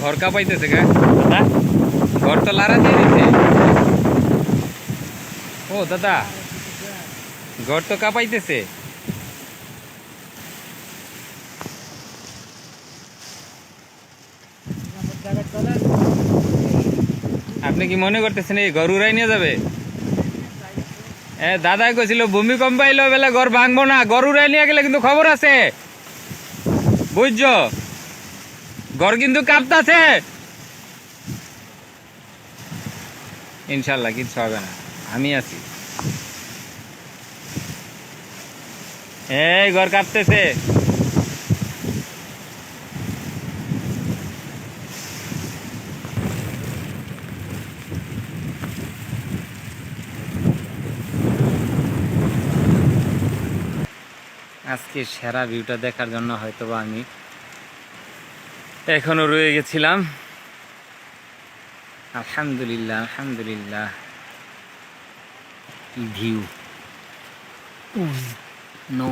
ঘর কাঁপাইতেছে গা। ঘর তো লারা দিয়ে দিছে। ও, দাদা, ঘর তো কাঁপাইতেছে। আপনি কি মনে করতেছেন এই ঘর উড়াই নিয়ে যাবে? এ, দাদা কইছিল, ভূমিকম্প আইলো বেলা ঘর ভাঙবো না। ঘর উড়াই নিয়ে গেলে কিন্তু খবর আছে। বুঝছ? ঘর কিন্তু কাঁপতাছে। ইনশাল্লাহ কিচ্ছু হবে না। আমি আছি। এই ঘর কাঁপতেছে। আজকে সেরা ভিউটা দেখার জন্য হয়তো বা আমি এখনও রয়ে গেছিলাম। আলহামদুলিল্লাহ আলহামদুলিল্লাহ। কি ভিউ নো